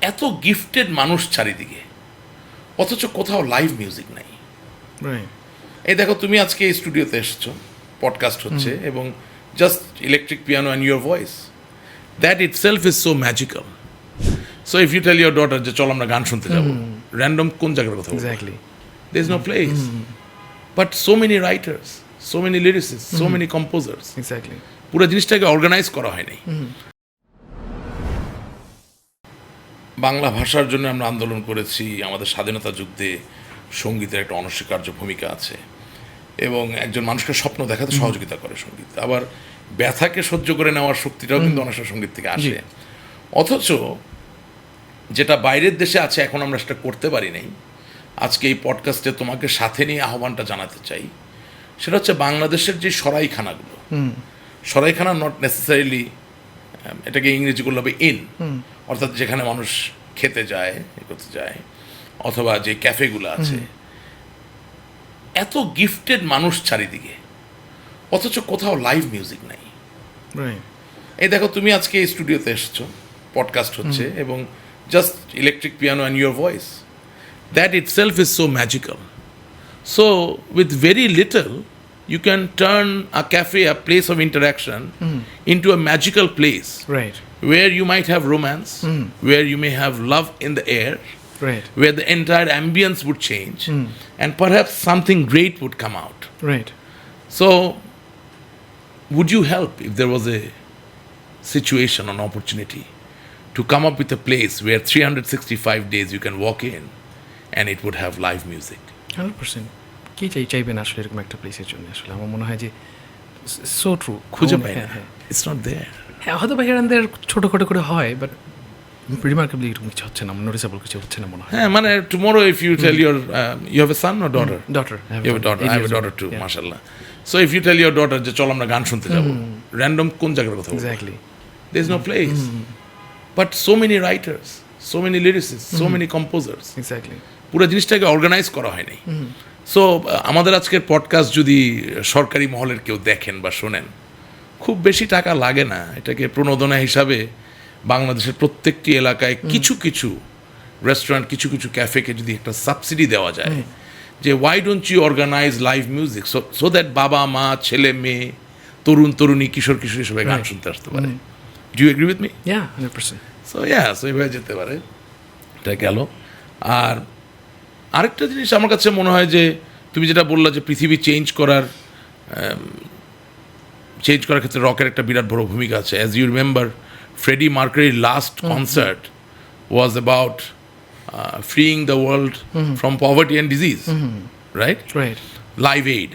এত গিফটেড মানুষ চারিদিকে। অথচ কোথাও লাইভ মিউজিক নাই। এই দেখো তুমি আজকে এই স্টুডিওতে এসেছ পডকাস্ট হচ্ছে এবং just electric piano and your voice that itself is so magical so if you tell your daughter যে চল আমরা গান শুনতে যাব র্যান্ডম কোন জায়গার কথা exactly there is no place but so many writers so many lyricists so many composers exactly পুরো জিনিসটাকে অর্গানাইজ করা হয়নি বাংলা ভাষার জন্য আমরা আন্দোলন করেছি। আমাদের স্বাধীনতা যুদ্ধে সঙ্গীতের একটা অনস্বীকার্য ভূমিকা আছে এবং একজন মানুষকে স্বপ্ন দেখাতে সহযোগিতা করে সংগীত। আবার ব্যথাকে সহ্য করে নেওয়ার শক্তিটাও কিন্তু অনেক সংগীত থেকে আসে। অথচ যেটা বাইরের দেশে আছে এখন আমরা সেটা করতে পারি নাই। আজকে এই পডকাস্টে তোমাকে সাথে নিয়ে আহ্বানটা জানাতে চাই। সেটা হচ্ছে বাংলাদেশের যে সরাইখানাগুলো সরাইখানা নট নেসেসারিলি এটাকে ইংরেজি করলে হবে ইন অর্থাৎ যেখানে মানুষ খেতে যায় করতে যায় অথবা যে ক্যাফেগুলো আছে। এত গিফটেড মানুষ চারিদিকে। অথচ কোথাও লাইভ মিউজিক নাই। এই দেখো তুমি আজকে এই স্টুডিওতে এসেছ পডকাস্ট হচ্ছে এবং just electric piano and your voice that itself is so magical so with very little you can turn a cafe, a place of interaction, mm. into a magical place. Right. Where you might have romance, mm. where you may have love in the air, right. where the entire ambience would change, mm. and perhaps something great would come out. Right. So, would you help if there was a situation, an opportunity to come up with a place where 365 days you can walk in and it would have live music? 100%. কে চাই চাইবেন আসলে এরকম একটা প্লেসের জন্য? আসলে আমার মনে হয় যে সো ট্রু খুঁজে পাই না। ইটস নট দেয়ার হ্যাঁ হয়তো বাইরের ছোটোখাটো করে হয় বাট রিমার্কেবলি এরকম কিছু হচ্ছে না নোটিসেবল কিছু হচ্ছে না মনে হয়। হ্যাঁ মানে tomorrow if you tell your you have a son or daughter daughter you have daughter I have daughter two মাশাল্লাহ so if you tell your daughter যে চল আমরা গান শুনতে যাব র্যান্ডম কোন জায়গার কথা exactly there is no place but so many writers so many lyricists so many composers exactly পুরো জিনিসটাকে অর্গানাইজ করা হয়নি সো আমাদের আজকের পডকাস্ট যদি সরকারি মহলের কেউ দেখেন বা শোনেন খুব বেশি টাকা লাগে না। এটাকে প্রণোদনা হিসাবে বাংলাদেশের প্রত্যেকটি এলাকায় কিছু কিছু রেস্টুরেন্ট কিছু কিছু ক্যাফেকে যদি একটা সাবসিডি দেওয়া যায় যে why don't you organise live music so that বাবা মা ছেলে মেয়ে তরুণ তরুণী কিশোর কিশোরী সবাই গান শুনতে আসতে পারে। Do agree with me so yeah so এইভাবে যেতে পারে। এটা গেল। আর আরেকটা জিনিস আমার কাছে মনে হয় যে তুমি যেটা বললা যে পৃথিবী চেঞ্জ করার চেঞ্জ করার ক্ষেত্রে রকের একটা বিরাট বড় ভূমিকা আছে। As you remember Freddie মার্কারির last concert was about freeing the world from poverty and disease right right live aid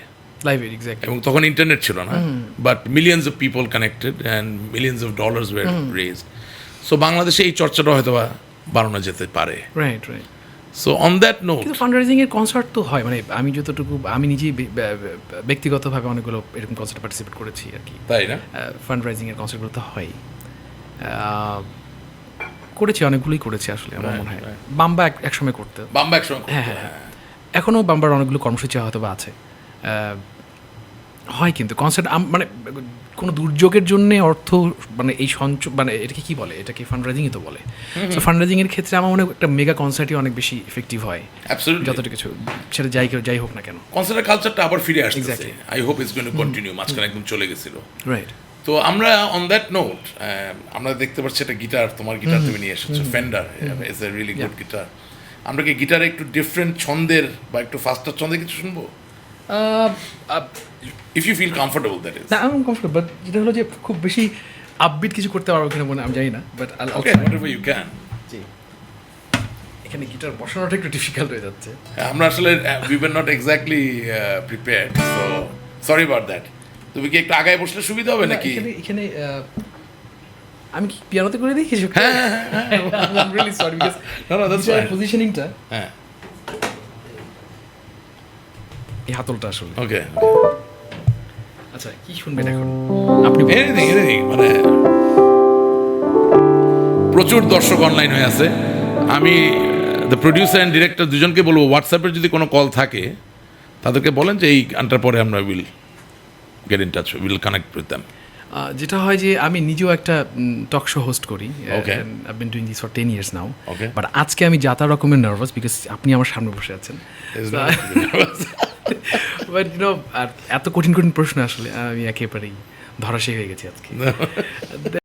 live এবং তখন ইন্টারনেট ছিল না but millions of people connected and millions of dollars were raised so বাংলাদেশে এই চর্চাটা হয়তো বা বাড়ানো যেতে পারে। Right right so on that no কিন্তু ফান্ডরাইজিং এর কনসার্ট তো হয় মানে আমি যতটুকু আমি নিজেই ব্যক্তিগতভাবে অনেকগুলো এরকম কনসার্টে পার্টিসিপেট করেছি আর কি। তাই না? ফান্ডরাইজিং এর কনসার্টগুলো তো হয়। করেছি অনেকগুলোই করেছি আসলে আমার মনে হয়। বাম্বা এক একসময় করতে। বাম্বা একসময় করতো, হ্যাঁ হ্যাঁ হ্যাঁ। এখনও বাম্বার অনেকগুলো কর্মসূচি হয়তো বা আছে। হয় কিন্তু কনসার্ট মানে কোনো দুর্যোগের জন্য অর্থ মানে এই সঞ্চ মানে এটাকে কি বলে? এটাকে ফান্ডরাইজিংই তো বলে। তো ফান্ডরাইজিং এর ক্ষেত্রে আমার মনে একটা মেগা কনসার্টই অনেক বেশি ইফেক্টিভ হয়। যতটা কিছু সেটা যাই কেউ যাই হোক না কেন। কনসার্টের কালচারটা আবার ফিরে আসছে. I hope it's going to continue মাঝখানে একদম চলে গেছিল। রাইট তো আমরা অন দ্যাট নোট আমরা দেখতে পাচ্ছি একটা গিটার তোমার গিটার তুমি নিয়ে এসেছ Fender it's a really good guitar আমরা কি গিটারে একটু ডিফারেন্ট ছন্দের বা একটু ফাস্টার ছন্দে কিছু শুনব? If you feel comfortable that is না আমি কমফোর্টেবল বাট যেটা হলো যে খুব বেশি আপবিট কিছু করতে পারব কিনা মনে আমি জানি না but okay whatever you can জি। এখানে গিটার বসানোটা একটু ডিফিকাল্ট হয়ে যাচ্ছে। আমরা আসলে we were not exactly prepared so sorry about that তুমি কি একটু আগায় বসলে সুবিধা হবে নাকি? এখানে এখানে আহ, আমি কি পিয়ানোতে করে দিই? কিছু হ্যাঁ really sorry because No, no, that's fine. পজিশনিংটা হ্যাঁ। এই হাতলটা আসলে। ওকে আচ্ছা কি শুনবেন এখন? আপনি এনিথিং এনিথিং মানে প্রচুর দর্শক অনলাইন হয়ে আছে। আমি দ্য প্রডিউসার অ্যান্ড ডিরেক্টর দুজনকে বলব হোয়াটসঅ্যাপের যদি কোনো কল থাকে তাদেরকে বলেন যে এই গানটার পরে আমরা will get in touch will connect with them যেটা হয় যে আমি নিজেও একটা টক শো হোস্ট করি। I been doing this for ten years now but আজকে আমি যাতা রকমের নার্ভাস বিকজ আপনি আমার সামনে বসে আছেন। বাট আর এত কঠিন কঠিন প্রশ্ন আসলে আমি একেবারেই ধরাশায়ী হয়ে গেছি আজকে।